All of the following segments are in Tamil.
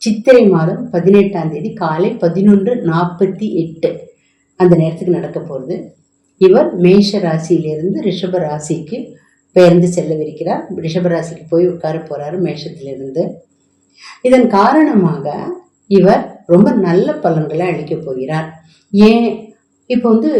சித்திரை மாதம் பதினெட்டாம் தேதி காலை பதினொன்று நாற்பத்தி எட்டு அந்த நேரத்துக்கு நடக்க போகிறது இவர் மேஷ ராசியிலிருந்து ரிஷப ராசிக்கு பெயர்ந்து செல்லவிருக்கிறார். ரிஷப ராசிக்கு போய் உட்கார போறாரு மேஷத்திலிருந்து. இதன் காரணமாக இவர் ரொம்ப நல்ல பலன்களை அளிக்க போகிறார். ஏன்? இப்போ வந்து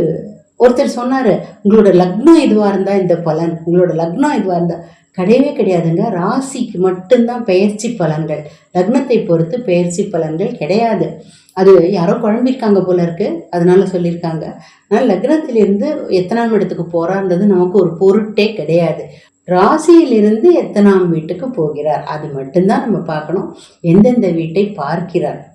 ஒருத்தர் சொன்னாரு உங்களோட லக்னம் இதுவாக இருந்தா இந்த பலன்? உங்களோட லக்னம் இதுவாக இருந்தா? கிடையவே கிடையாதுங்க. ராசிக்கு மட்டும்தான் பெயர்ச்சி பலன்கள். லக்னத்தை பொறுத்து பெயர்ச்சி பலன்கள் கிடையாது. அது யாரோ குழம்பிருக்காங்க போல இருக்கு. அதனால சொல்லியிருக்காங்க. ஆனால் லக்னத்திலிருந்து எத்தனாம் இடத்துக்கு போறான்றது நமக்கு ஒரு பொருட்டே கிடையாது. ராசியிலிருந்து எத்தனாம் வீட்டுக்கு போகிறார்? அது மட்டும்தான் நம்ம பார்க்கணும். எந்தெந்த வீட்டை பார்க்கிறார்?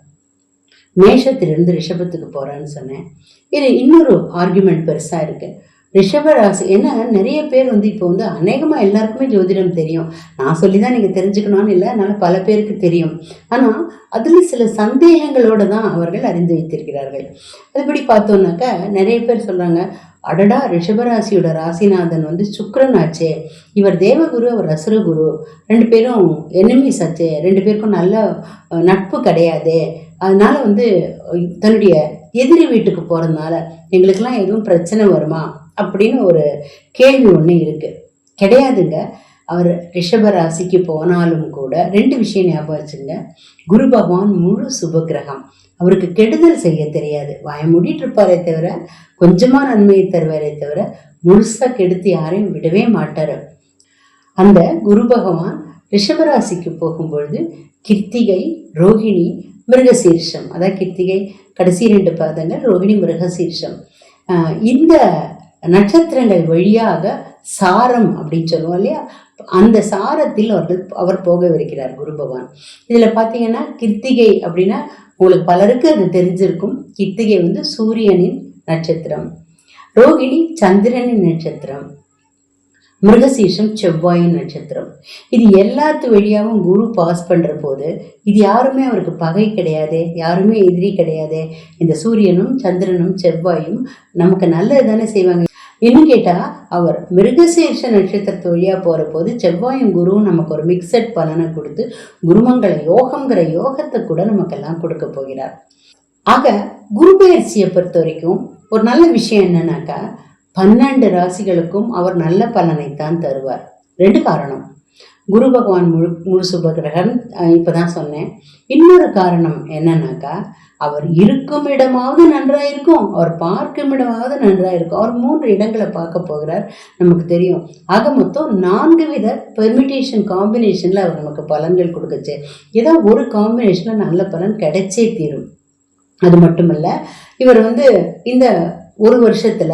மேஷத்திலிருந்து ரிஷபத்துக்கு போகிறான்னு சொன்னேன். இது இன்னொரு ஆர்குமெண்ட் பெருசாக இருக்குது ரிஷப ராசி ஏன்னா நிறைய பேர் வந்து இப்போ வந்து அநேகமாக எல்லாருக்குமே ஜோதிடம் தெரியும். நான் சொல்லி தான் நீங்கள் தெரிஞ்சுக்கணும்னு இல்லை அதனால் பல பேருக்கு தெரியும். ஆனால் அதில் சில சந்தேகங்களோடு தான் அவர்கள் அறிந்து வைத்திருக்கிறார்கள். அதுபடி பார்த்தோன்னாக்கா நிறைய பேர் சொல்கிறாங்க அடடா ரிஷபராசியோட ராசிநாதன் வந்து சுக்கரன் ஆச்சே. இவர் தேவகுரு அவர் அசுரகுரு. ரெண்டு பேரும் எனிமீஸ் ஆச்சே. ரெண்டு பேருக்கும் நல்ல நட்பு கிடையாதே. அதனால வந்து தன்னுடைய எதிரி வீட்டுக்கு போகிறதுனால எங்களுக்கெல்லாம் எதுவும் பிரச்சனை வருமா? அப்படின்னு ஒரு கேள்வி ஒன்று இருக்கு. கிடையாதுங்க. அவர் ரிஷப ராசிக்கு போனாலும் கூட ரெண்டு விஷயம் ஞாபகம் வச்சுங்க. குரு பகவான் முழு சுபகிரகம். அவருக்கு கெடுதல் செய்ய தெரியாது. வாய மூடிட்டு இருப்பாரே தவிர கொஞ்சமா நன்மையை தருவாரே தவிர முழுசா கெடுத்து யாரையும் விடவே மாட்டாரு. அந்த குரு பகவான் ரிஷபராசிக்கு போகும்பொழுது கிருத்திகை ரோகிணி மிருகசீர்ஷம். அதான் கிருத்திகை. கடைசி ரெண்டு பாதங்கள் ரோகிணி மிருகசீர்ஷம். இந்த நட்சத்திரங்கள் வழியாக சாரம் அப்படின்னு சொல்லுவோம் இல்லையா? அந்த சாரத்தில் அவர்கள் அவர் போகவிருக்கிறார் குரு பகவான். இதில் பார்த்தீங்கன்னா கிருத்திகை அப்படின்னா உங்களுக்கு பலருக்கு அது தெரிஞ்சிருக்கும். கிருத்திகை வந்து சூரியனின் நட்சத்திரம். ரோகிணி சந்திரனின் நட்சத்திரம். மிருகசீஷம் செவ்வாயின் நட்சத்திரம். இது எல்லாத்து வழியாகவும் குரு பாஸ் பண்ற போது இது யாருமே அவருக்கு பகை கிடையாது யாருமே எதிரி கிடையாது. இந்த சூரியனும் சந்திரனும் செவ்வாயும் நமக்கு நல்லது தானே செய்வாங்க. இன்னும் கேட்டா அவர் மிருகசீர்ஷ நட்சத்திரத்து வழியா போற போது செவ்வாயும் குருவும் நமக்கு ஒரு மிக்சட் பலனை கொடுத்து குருமங்கள யோகம்ங்கிற யோகத்தை கூட நமக்கெல்லாம் கொடுக்க போகிறார். ஆக குரு பயிற்சியை பொறுத்த வரைக்கும் ஒரு நல்ல விஷயம் என்னன்னாக்கா பன்னெண்டு ராசிகளுக்கும் அவர் நல்ல பலனைத்தான் தருவார். ரெண்டு காரணம். குரு பகவான் முழு முழு சுபகிரகன் அஹ் இப்பதான் சொன்னேன். இன்னொரு காரணம் என்னன்னாக்கா அவர் இருக்கும் இடமாவது நன்றாக இருக்கும் அவர் பார்க்கும் இடமாவது நன்றாக இருக்கும் அவர் மூன்று இடங்களை பார்க்க போகிறார் நமக்கு தெரியும். ஆக மொத்தம் நான்கு வித பெர்மிட்டேஷன் காம்பினேஷன்ல அவர் நமக்கு பலன்கள் கொடுக்குச்சு. ஏதோ ஒரு காம்பினேஷனில் நல்ல பலன் கிடைச்சே தீரும். அது மட்டுமல்ல இவர் வந்து இந்த ஒரு வருஷத்துல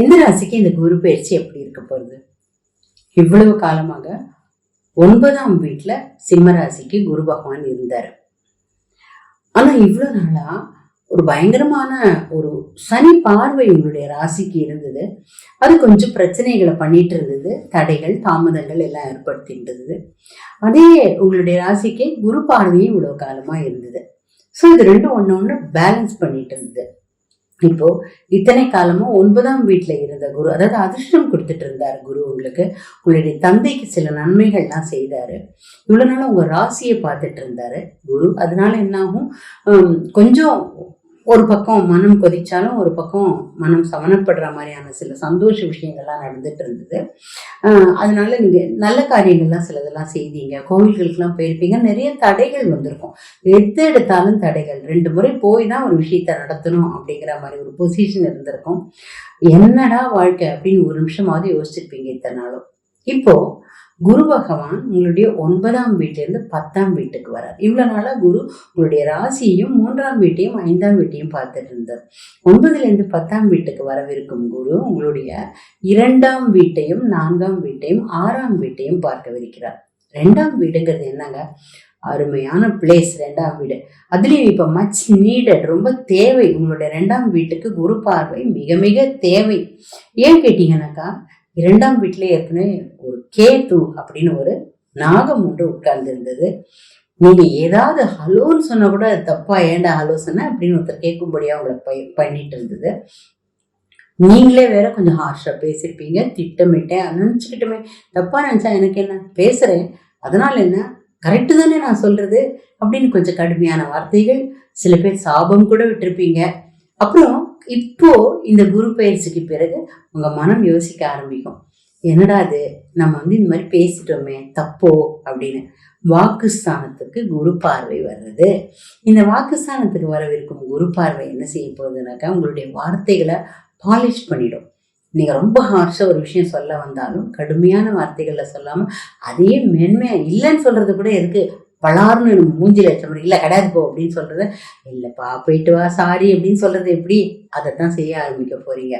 எந்த ராசிக்கு இந்த குரு பயிற்சி எப்படி இருக்க போகிறது இவ்வளவு காலமாக ஒன்பதாம் வீட்டில் சிம்ம ராசிக்கு குரு பகவான் இருந்தார். ஆனால் இவ்வளோ நாளாக ஒரு பயங்கரமான ஒரு சனி பார்வை உங்களுடைய ராசிக்கு இருந்தது. அது கொஞ்சம் பிரச்சனைகளை பண்ணிட்டு இருந்தது. தடைகள் தாமதங்கள் எல்லாம் ஏற்படுத்திட்டு இருந்தது. அதே உங்களுடைய ராசிக்கு குரு பார்வையும் இவ்வளோ காலமாக இருந்தது. ஸோ இது ரெண்டும் ஒன்று ஒன்று பேலன்ஸ் பண்ணிட்டு இருந்தது. இப்போ இத்தனை காலமும் ஒன்பதாம் வீட்டில் இருந்த குரு அதாவது அதிர்ஷ்டம் கொடுத்துட்டு இருந்தார் குரு உங்களுக்கு. உங்களுடைய தந்தைக்கு சில நன்மைகள்லாம் செய்தார். இவ்வளோ நாள் உங்கள் ராசியை பார்த்துட்டு இருந்தார் குரு. அதனால என்னாகும்? கொஞ்சம் ஒரு பக்கம் மனம் கொதிச்சாலும் ஒரு பக்கம் மனம் சமனப்படுற மாதிரியான சில சந்தோஷ விஷயங்கள்லாம் நடந்துட்டு இருந்தது. அதனால நீங்க நல்ல காரியங்கள்லாம் சிலதெல்லாம் செய்தீங்க. கோவில்களுக்கெல்லாம் போயிருப்பீங்க. நிறைய தடைகள் வந்திருக்கும். எது எடுத்தாலும் தடைகள். ரெண்டு முறை போய் தான் ஒரு விஷயத்த நடத்தணும் அப்படிங்கிற மாதிரி ஒரு பொசிஷன் இருந்திருக்கும். என்னடா வாழ்க்கை அப்படின்னு ஒரு நிமிஷமாவது யோசிச்சிருப்பீங்க இத்தனை நாளும். இப்போ குரு பகவான் உங்களுடைய ஒன்பதாம் வீட்டிலிருந்து பத்தாம் வீட்டுக்கு வரார். இவ்வளோ நாளாக குரு உங்களுடைய ராசியையும் மூன்றாம் வீட்டையும் ஐந்தாம் வீட்டையும் பார்த்துட்டு இருந்தார். ஒன்பதுலேருந்து பத்தாம் வீட்டுக்கு வரவிருக்கும் குரு உங்களுடைய இரண்டாம் வீட்டையும் நான்காம் வீட்டையும் ஆறாம் வீட்டையும் பார்க்கவிருக்கிறார். ரெண்டாம் வீடுங்கிறது என்னங்க? அருமையான பிளேஸ் ரெண்டாம் வீடு. அதுலேயும் இப்போ மச் நீடட் ரொம்ப தேவை உங்களுடைய ரெண்டாம் வீட்டுக்கு குரு பார்வை மிக மிக தேவை. ஏன் கேட்டீங்கன்னாக்கா இரண்டாம் வீட்டிலே ஏற்கனவே ஒரு கேது அப்படின்னு ஒரு நாகம் ஒன்று உட்கார்ந்து இருந்தது நீங்க ஏதாவது ஹலோன்னு சொன்னா கூட அது தப்பா ஏன்டா ஹலோ சொன்ன அப்படின்னு ஒருத்தர் கேட்கும்படியா உங்களை ப- பண்ணிட்டு இருந்தது. நீங்களே வேற கொஞ்சம் ஹார்ஷா பேசியிருப்பீங்க திட்டமிட்டேன் நினச்சிக்கிட்டுமே தப்பா நினைச்சா எனக்கு என்ன? பேசுறேன். அதனால என்ன? கரெக்டு தானே நான் சொல்றது அப்படின்னு கொஞ்சம் கடுமையான வார்த்தைகள் சில பேர் சாபம் கூட விட்டிருப்பீங்க. அப்புறம் இப்போ இந்த குரு பயிற்சிக்கு பிறகு உங்க மனம் யோசிக்க ஆரம்பிக்கும். என்னடா இது? நம்ம வந்து இந்த மாதிரி பேசிட்டோமே தப்போ? அப்படின்னு வாக்குஸ்தானத்துக்கு குரு பார்வை வர்றது. இந்த வாக்குஸ்தானத்துக்கு வரவிருக்கும் குரு பார்வை என்ன செய்ய போகுதுனாக்கா உங்களுடைய வார்த்தைகளை பாலிஷ் பண்ணிடும். நீங்க ரொம்ப ஹார்ஷா ஒரு விஷயம் சொல்ல வந்தாலும் கடுமையான வார்த்தைகள்ல சொல்லாம அதே மென்மையா இல்லைன்னு சொல்றது கூட இருக்குது பலார்னு நம்ம மூஞ்சில வச்ச இல்லை கிடையாது போ அப்படின்னு சொல்றது. இல்லைப்பா போயிட்டு வா சாரி அப்படின்னு சொல்றது எப்படி? அதை தான் செய்ய ஆரம்பிக்க போறீங்க.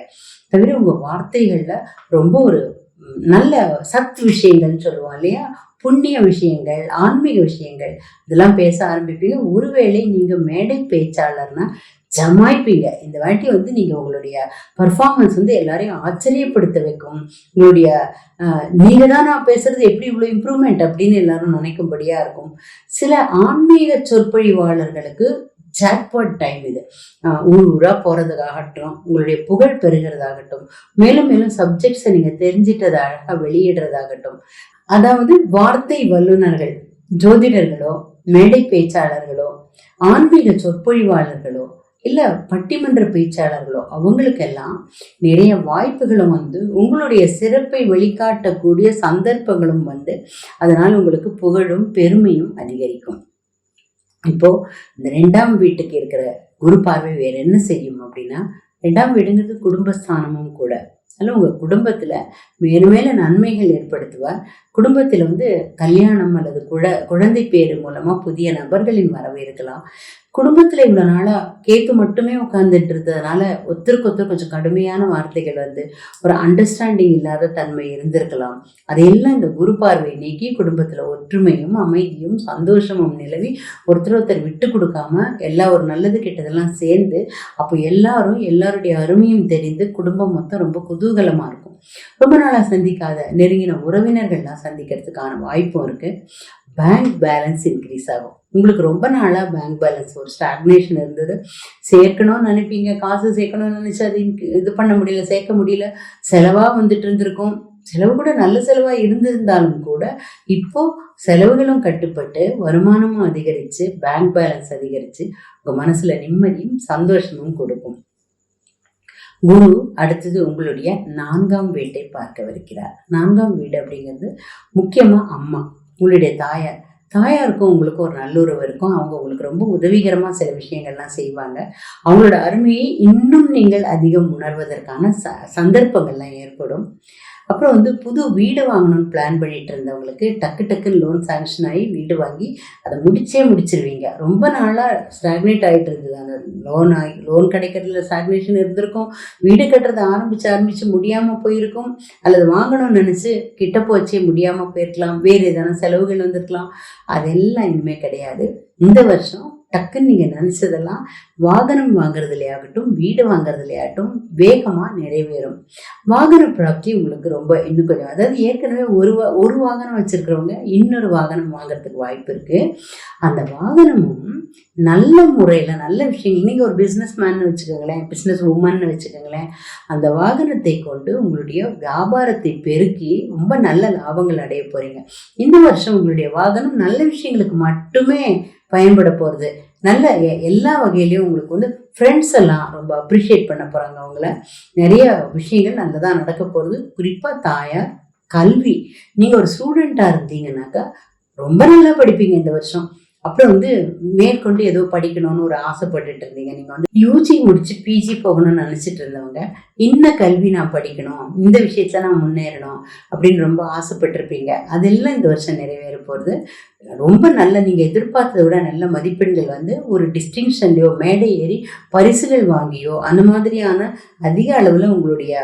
தவிர உங்க வார்த்தைகள்ல ரொம்ப ஒரு நல்ல சத் விஷயங்கள்னு சொல்லுவோம் இல்லையா? புண்ணிய விஷயங்கள் ஆன்மீக விஷயங்கள் இதெல்லாம் பேச ஆரம்பிப்பீங்க. ஒருவேளை நீங்க மேடை பேச்சாளர்னா ஜமாய்ப்பீங்க. இந்த வாட்டி வந்து நீங்க உங்களுடைய பர்ஃபார்மன்ஸ் வந்து எல்லாரையும் ஆச்சரியப்படுத்த வைக்கும். உங்களுடைய நீங்கள் நீங்க தான் நான் பேசுறது எப்படி இவ்வளோ இம்ப்ரூவ்மெண்ட் அப்படின்னு எல்லாரும் நினைக்கும்படியா இருக்கும். சில ஆன்மீக சொற்பொழிவாளர்களுக்கு ஜாக்பாட் டைம் இது. ஆஹ், ஊர் ஊரா போறதுக்காகட்டும் உங்களுடைய புகழ் பெறுகிறதாகட்டும் மேலும் மேலும் சப்ஜெக்ட்ஸை நீங்க தெரிஞ்சிட்டதை அழகா வெளியிடுறதாகட்டும் அதாவது வார்த்தை வல்லுநர்கள் ஜோதிடர்களோ மேடை பேச்சாளர்களோ ஆன்மீக சொற்பொழிவாளர்களோ இல்லை பட்டிமன்ற பேச்சாளர்களோ அவங்களுக்கெல்லாம் நிறைய வாய்ப்புகளும் வந்து உங்களுடைய சிறப்பை வெளிக்காட்டக்கூடிய சந்தர்ப்பங்களும் வந்து அதனால் உங்களுக்கு புகழும் பெருமையும் அதிகரிக்கும். இப்போ இந்த ரெண்டாம் வீட்டுக்கு இருக்கிற குரு பார்வை வேற என்ன செய்யும் அப்படின்னா ரெண்டாம் வீடுங்கிறது குடும்பஸ்தானமும் கூட. அதில் உங்கள் குடும்பத்தில் மேலும் மேலே நன்மைகள் ஏற்படுத்துவார். குடும்பத்தில் வந்து கல்யாணம் அல்லது குழ குழந்தை பேர் மூலமாக புதிய நபர்களின் வரவு இருக்கலாம். குடும்பத்தில் இவ்வளோ நாளாக கேட்டு மட்டுமே உட்காந்துட்டு இருந்ததுனால ஒருத்தருக்கு ஒருத்தர் கொஞ்சம் கடுமையான வார்த்தைகள் வந்து ஒரு அண்டர்ஸ்டாண்டிங் இல்லாத தன்மை இருந்திருக்கலாம். அதையெல்லாம் இந்த குரு பார்வை நீக்கி குடும்பத்தில் ஒற்றுமையும் அமைதியும் சந்தோஷமும் நிலவி ஒருத்தர் ஒருத்தர் விட்டு கொடுக்காம எல்லா ஒரு நல்லது கெட்டதெல்லாம் சேர்ந்து அப்போ எல்லாரும் எல்லாருடைய அருமையும் தெரிந்து குடும்பம் மொத்தம் ரொம்ப குதூகலமாக இருக்கும். ரொம்ப நாளாக சந்திக்காத நெருங்கின உறவினர்கள்லாம் சந்திக்கிறதுக்கான வாய்ப்பும் இருக்குது பேங்க் பேலன்ஸ் இன்க்ரீஸ் ஆகும். உங்களுக்கு ரொம்ப நாளாக பேங்க் பேலன்ஸ் ஒரு ஸ்டாக்னேஷன் இருந்தது. சேர்க்கணும்னு நினைப்பீங்க. காசு சேர்க்கணும்னு நினச்சி அது இது பண்ண முடியல சேர்க்க முடியல. செலவாக வந்துட்டு இருந்திருக்கும். செலவு கூட நல்ல செலவாக இருந்திருந்தாலும் கூட இப்போ செலவுகளும் கட்டுப்பட்டு வருமானமும் அதிகரித்து பேங்க் பேலன்ஸ் அதிகரித்து உங்கள் மனசில் நிம்மதியும் சந்தோஷமும் கொடுக்கும். குரு அடுத்தது உங்களுடைய நான்காம் வீட்டை பார்க்கவிருக்கிறார். நான்காம் வீடு அப்படிங்கிறது முக்கியமாக அம்மா. உங்களுடைய தாயார். தாயாருக்கும் உங்களுக்கும் ஒரு நல்லுறவு இருக்கும். அவங்க உங்களுக்கு ரொம்ப உதவிகரமாக சில விஷயங்கள்லாம் செய்வாங்க. அவங்களோட அருமையை இன்னும் நீங்கள் அதிகம் உணர்வதற்கான ச சந்தர்ப்பங்கள்லாம் ஏற்படும். அப்புறம் வந்து புது வீடு வாங்கணும்னு பிளான் பண்ணிட்டு இருந்தவங்களுக்கு டக்கு டக்குன்னு லோன் சாங்ஷன் ஆகி வீடு வாங்கி அதை முடிச்சே முடிச்சிருவீங்க. ரொம்ப நாளாக ஸ்டாக்னேட் ஆகிட்டு இருந்தது. அந்த லோன் ஆகி லோன் கிடைக்கிறதுல ஸ்டாக்னேஷன் இருந்திருக்கும். வீடு கட்டுறது ஆரம்பித்து ஆரம்பித்து முடியாமல் போயிருக்கும். அல்லது வாங்கணும்னு நினச்சி கிட்ட போச்சே முடியாமல் போயிருக்கலாம். வேறு ஏதான செலவுகள் வந்திருக்கலாம். அதெல்லாம் இனிமேல் கிடையாது. இந்த வருஷம் டக்குன்னு நீங்கள் நினச்சதெல்லாம் வாகனம் வாங்குறதுலையாகட்டும் வீடு வாங்குறதுலையாகட்டும் வேகமாக நிறைவேறும். வாகன பிராப்தி உங்களுக்கு ரொம்ப இன்னும் கொஞ்சம் அதாவது ஏற்கனவே ஒரு வா ஒரு வாகனம் வச்சுருக்கிறவங்க இன்னொரு வாகனம் வாங்குறதுக்கு வாய்ப்பு இருக்குது அந்த வாகனமும் நல்ல முறையில் நல்ல விஷயங்கள் நீங்கள் ஒரு பிஸ்னஸ் மேன் வச்சுக்கோங்களேன் பிஸ்னஸ் உமன் வச்சுக்கோங்களேன் அந்த வாகனத்தை கொண்டு உங்களுடைய வியாபாரத்தை பெருக்கி ரொம்ப நல்ல லாபங்கள் அடைய போகிறீங்க இந்த வருஷம் உங்களுடைய வாகனம் நல்ல விஷயங்களுக்கு மட்டுமே பயன்பட போகிறது நல்ல எல்லா வகையிலையும் உங்களுக்கு வந்து ஃப்ரெண்ட்ஸ் எல்லாம் ரொம்ப அப்ரிஷியேட் பண்ண போகிறாங்க அவங்கள. நிறைய விஷயங்கள் நல்லதாக நடக்க போகிறது குறிப்பாக தாயார் கல்வி. நீங்கள் ஒரு ஸ்டூடெண்ட்டாக இருந்தீங்கன்னாக்கா ரொம்ப நல்லா படிப்பீங்க இந்த வருஷம். அப்புறம் வந்து மேற்கொண்டு ஏதோ படிக்கணும்னு ஒரு ஆசைப்பட்டுட்டு இருந்தீங்க. நீங்கள் வந்து யூஜி முடிச்சு பிஜி போகணும்னு நினச்சிட்டு இருந்தவங்க இன்ன கல்வி நான் படிக்கணும். இந்த விஷயத்துல நான் முன்னேறணும். அப்படின்னு ரொம்ப ஆசைப்பட்டிருப்பீங்க. அதெல்லாம் இந்த வருஷம் நிறைவேற போகிறது ரொம்ப நல்ல நீங்கள் எதிர்பார்த்ததை விட நல்ல மதிப்பெண்கள் வந்து ஒரு டிஸ்டிங்ஷன்லையோ மேடை ஏறி பரிசுகள் வாங்கியோ அந்த மாதிரியான அதிக அளவில் உங்களுடைய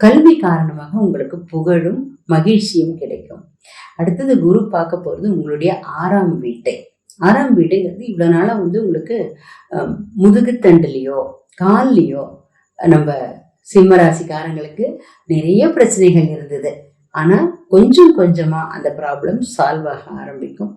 கல்வி காரணமாக உங்களுக்கு புகழும் மகிழ்ச்சியும் கிடைக்கும். அடுத்தது குரு பார்க்க போகிறது உங்களுடைய ஆறாம் வீட்டை. ஆறாம் வீடுங்கிறது இவ்வளோ நாளாக வந்து உங்களுக்கு முதுகுத்தண்டுலையோ முதுகுத்தண்டுலேயோ கால்லையோ நம்ம சிம்மராசிக்காரங்களுக்கு நிறைய பிரச்சனைகள் இருந்தது. ஆனால் கொஞ்சம் கொஞ்சமாக அந்த ப்ராப்ளம் சால்வ் ஆக ஆரம்பிக்கும்.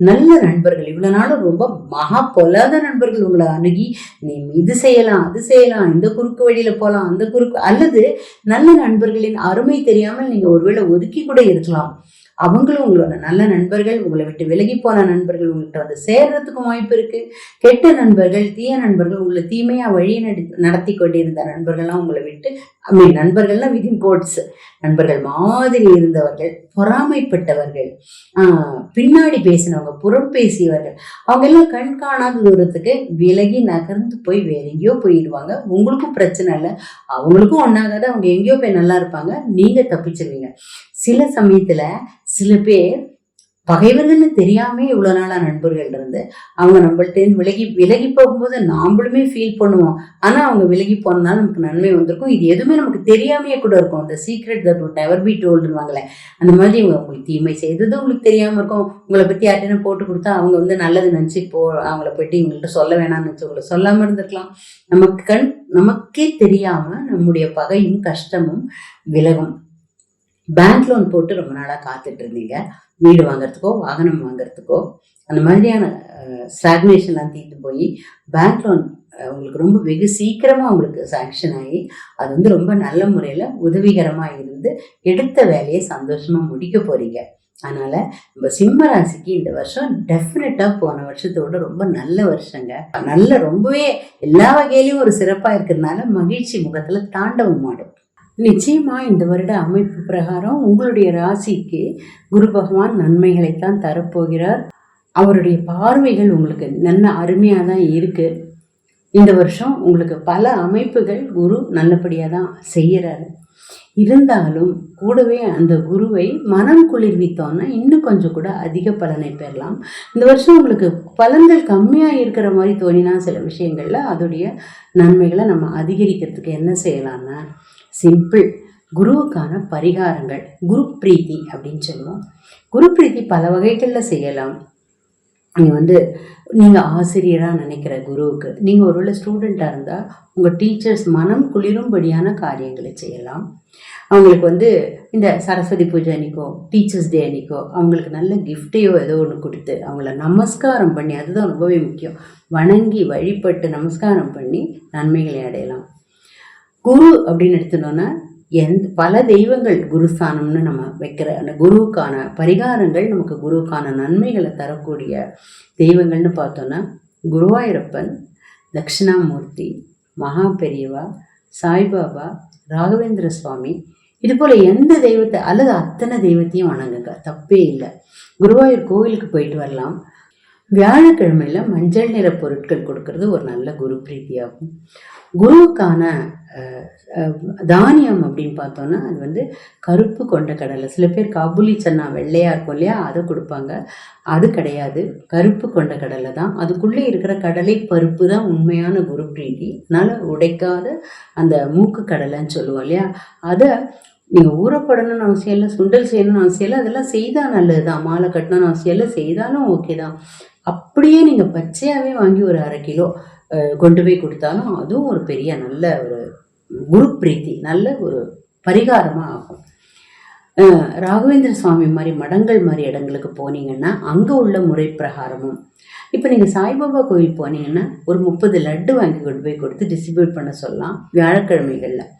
நல்ல நண்பர்கள் இவ்வளோ நாளும் ரொம்ப மகா பொல்லாத நண்பர்கள் உங்களை அணுகி நீ இது செய்யலாம் அது செய்யலாம் இந்த குறுக்கு வழியில் போகலாம் அந்த குறுக்கு அல்லது நல்ல நண்பர்களின் அருமை தெரியாமல் நீங்கள் ஒருவேளை ஒதுக்கி கூட இருக்கலாம். அவங்களும் உங்களோட நல்ல நண்பர்கள் உங்களை விட்டு விலகி போன நண்பர்கள் உங்கள்கிட்ட வந்து சேர்றதுக்கும் வாய்ப்பு இருக்கு. கெட்ட நண்பர்கள் தீய நண்பர்கள் உங்களை தீமையா வழி நடி நடத்தி கொண்டிருந்த நண்பர்கள்லாம் உங்களை விட்டு ஐ மீன் நண்பர்கள்லாம் விதின் கோட்ஸ் நண்பர்கள் மாதிரி இருந்தவர்கள் பொறாமைப்பட்டவர்கள் ஆஹ், பின்னாடி பேசினவங்க புறம் பேசியவர்கள் அவங்க எல்லாம் கண் காணாத தூரத்துக்கு விலகி நகர்ந்து போய் வேற எங்கேயோ போயிடுவாங்க. உங்களுக்கும் பிரச்சனை இல்லை. அவங்களுக்கும் ஒன்றாகாது அவங்க எங்கேயோ போய் நல்லா இருப்பாங்க. நீங்க தப்பிச்சிருவீங்க. சில சமயத்துல சில பேர் பகைவர்கள்னு தெரியாம இவ்வளோ நாளா நண்பர்கள் இருந்து அவங்க நம்மள்ட்ட விலகி விலகி போகும்போது நாமளுமே ஃபீல் பண்ணுவோம். ஆனா அவங்க விலகி போனதுனால நமக்கு நன்மை வந்திருக்கும். இது எதுவுமே நமக்கு தெரியாமையே கூட இருக்கும். அந்த secret that would never be டோல்டுவாங்களே அந்த மாதிரி இவங்க உங்களுக்கு தீமை செய்தது உங்களுக்கு தெரியாம இருக்கும். உங்களை பத்தி யார்ட்டையும் போட்டு கொடுத்தா அவங்க வந்து நல்லது நினச்சி போ அவங்கள போயிட்டு இவங்கள்ட்ட சொல்ல வேணாம்னு நினச்சி உங்களை சொல்லாம இருந்திருக்கலாம். நமக்கு கண் நமக்கே தெரியாம நம்முடைய பகையும் கஷ்டமும் விலகும். பேங்க் லோன் போட்டு ரொம்ப நாளாக காத்துட்டு இருந்தீங்க. வீடு வாங்குறதுக்கோ வாகனம் வாங்குறதுக்கோ அந்த மாதிரியான ஸ்டாக்னேஷன்லாம் தீட்டு போய் பேங்க் லோன் உங்களுக்கு ரொம்ப வெகு சீக்கிரமாக உங்களுக்கு சாங்ஷன் ஆகி அது வந்து ரொம்ப நல்ல முறையில் உதவிகரமாக இருந்து எடுத்த வேலையை சந்தோஷமாக முடிக்க போகிறீங்க அதனால் நம்ம சிம்ம ராசிக்கு இந்த வருஷம் டெஃபினட்டாக போன வருஷத்தோட ரொம்ப நல்ல வருஷங்க. நல்ல ரொம்பவே எல்லா வகையிலையும் ஒரு சிறப்பாக இருக்கிறதுனால மகிழ்ச்சி முகத்தில் தாண்டவம் ஆடும் நிச்சயமாக இந்த வருட அமைப்பு பிரகாரம் உங்களுடைய ராசிக்கு குரு பகவான் நன்மைகளைத்தான் தரப்போகிறார். அவருடைய பார்வைகள் உங்களுக்கு நல்ல அருமையாக தான் இருக்குது இந்த வருஷம் உங்களுக்கு பல அமைப்புகள் குரு நல்லபடியாக தான் செய்கிறாரு இருந்தாலும் கூடவே அந்த குருவை மனம் குளிர்வித்தோன்னா இன்னும் கொஞ்சம் கூட அதிக பலனை பெறலாம். இந்த வருஷம் உங்களுக்கு பலன்கள் கம்மியாக இருக்கிற மாதிரி தோணினா சில விஷயங்களில் அதோடைய நன்மைகளை நம்ம அதிகரிக்கிறதுக்கு என்ன செய்யலாம்னா சிம்பிள் குருவுக்கான பரிகாரங்கள். குரு பிரீத்தி அப்படின்னு சொல்லுவோம். குரு பிரீத்தி பல வகைகளில் செய்யலாம். நீங்கள் வந்து நீங்கள் ஆசிரியராக நினைக்கிற குருவுக்கு நீங்கள் ஒருவேளை ஸ்டூடெண்ட்டாக இருந்தால் உங்கள் டீச்சர்ஸ் மனம் குளிரும்படியான காரியங்களை செய்யலாம். அவங்களுக்கு வந்து இந்த சரஸ்வதி பூஜை அன்னைக்கோ டீச்சர்ஸ் டே அன்னைக்கோ அவங்களுக்கு நல்ல கிஃப்டையோ ஏதோ ஒன்று கொடுத்து அவங்கள நமஸ்காரம் பண்ணி அதுதான் ரொம்பவே முக்கியம். வணங்கி வழிபட்டு நமஸ்காரம் பண்ணி நன்மைகளை அடையலாம். குரு அப்படின்னு எடுத்துனோன்னா எந்த பல தெய்வங்கள் குருஸ்தானம்னு நம்ம வைக்கிற அந்த குருவுக்கான பரிகாரங்கள் நமக்கு குருவுக்கான நன்மைகளை தரக்கூடிய தெய்வங்கள்னு பார்த்தோன்னா குருவாயூரப்பன் தட்சிணாமூர்த்தி மகா பெரியவா சாய்பாபா ராகவேந்திர சுவாமி. இது போல் எந்த தெய்வத்தை அல்லது அத்தனை தெய்வத்தையும் வணங்குங்க. தப்பே இல்லை. குருவாயூர் கோவிலுக்கு போயிட்டு வரலாம். வியாழக்கிழமையில் மஞ்சள் நிற பொருட்கள் கொடுக்கறது ஒரு நல்ல குரு பிரீத்தியாகும். குருவுக்கான தானியம் அப்படின்னு பார்த்தோன்னா அது வந்து கருப்பு கொண்ட கடலை. சில பேர் காபூலி சன்னா வெள்ளையாக இருக்கும் இல்லையா அதை கொடுப்பாங்க. அது கிடையாது. கருப்பு கொண்ட கடலை தான். அதுக்குள்ளே இருக்கிற கடலை பருப்பு தான் உண்மையான குரு பிரீதி அதனால் உடைக்காத அந்த மூக்கு கடலைன்னு சொல்லுவோம் இல்லையா அதை நீங்கள் ஊறப்படணும்னு அவசியம் இல்லை சுண்டல் செய்யணும்னு அவசியம் இல்லை. அதெல்லாம் செய்தால் நல்லது தான் மாலை கட்டணும்னு அவசியம் இல்லை செய்தாலும் ஓகே தான். அப்படியே நீங்கள் பச்சையாகவே வாங்கி ஒரு அரை கிலோ கொண்டு போய் கொடுத்தாலும் அதுவும் ஒரு பெரிய நல்ல ஒரு குரு பிரீத்தி நல்ல ஒரு பரிகாரமாக ஆகும். ராகவேந்திர சுவாமி மாதிரி மடங்கள் மாதிரி இடங்களுக்கு போனீங்கன்னா அங்கே உள்ள முறை பிரகாரமும் இப்போ நீங்கள் சாய்பாபா கோயில் போனீங்கன்னா ஒரு முப்பது லட்டு வாங்கி கொண்டு போய் கொடுத்து டிஸ்ட்ரிபியூட் பண்ண சொல்லலாம் வியாழக்கிழமைகளில்.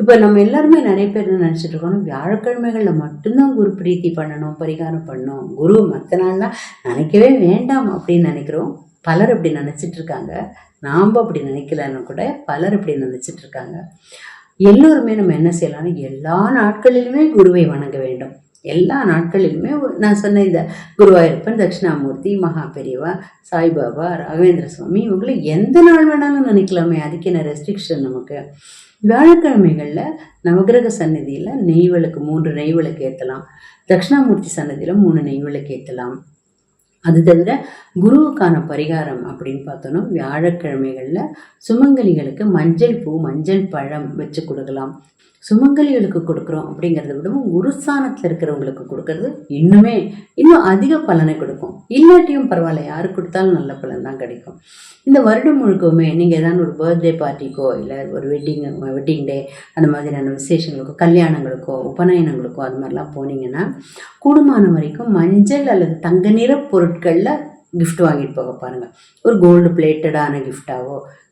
இப்போ நம்ம எல்லாருமே நிறைய பேர் என்ன நினச்சிட்டு இருக்கோம் வியாழக்கிழமைகளில் மட்டும்தான் குரு பிரீத்தி பண்ணணும் பரிகாரம் பண்ணணும். குரு மற்ற நாள்லாம் நினைக்கவே வேண்டாம் அப்படின்னு நினைக்கிறோம். பலர் அப்படி நினச்சிட்டு இருக்காங்க. நாம் அப்படி நினைக்கலன்னு கூட பலர் அப்படி நினச்சிட்டு இருக்காங்க. எல்லோருமே நம்ம என்ன செய்யலாம்னா எல்லா நாட்களிலுமே குருவை வணங்க வேண்டும். எல்லா நாட்களிலுமே நான் சொன்ன இந்த குருவாயூரப்பன் தட்சிணாமூர்த்தி மகா பெரியவா சாய்பாபா ராகவேந்திர சுவாமி இவங்களை எந்த நாள் வேணாலும் நினைக்கலாமே. அதுக்கு என்ன ரெஸ்ட்ரிக்ஷன் நமக்கு? வியாழக்கிழமைகளில் நவகிரக சன்னதியில் நெய் விளக்கு மூன்று நெய் விளக்கு ஏற்றலாம் தட்சிணாமூர்த்தி சன்னதியில் மூணு நெய் விளக்கு ஏற்றலாம் அது தவிர குருவுக்கான பரிகாரம் அப்படின்னு பார்த்தோன்னா வியாழக்கிழமைகளில் சுமங்கலிகளுக்கு மஞ்சள் பூ மஞ்சள் பழம் வச்சு கொடுக்கலாம். சுமங்கலிகளுக்கு கொடுக்குறோம் அப்படிங்கிறத விடவும் குருஸ்தானத்தில் இருக்கிறவங்களுக்கு கொடுக்கறது இன்னுமே இன்னும் அதிக பலனை கொடுக்கும். இல்லாட்டியும் பரவாயில்ல யாருக்கு கொடுத்தாலும் நல்ல பலன் தான் கிடைக்கும். இந்த வருடம் முழுக்கவுமே நீங்கள் ஏதாவது ஒரு பர்த்டே பார்ட்டிக்கோ இல்லை ஒரு வெட்டிங் வெட்டிங் டே அந்த மாதிரியான விசேஷங்களுக்கோ கல்யாணங்களுக்கோ உபநயனங்களுக்கோ அது மாதிரிலாம் போனீங்கன்னா கூடுமான வரைக்கும் மஞ்சள் அல்லது தங்க நிற பொருட்களில் கிஃப்ட் வாங்கிட்டு போக பாருங்கள் ஒரு கோல்டு பிளேட்டடான கிஃப்டாவோ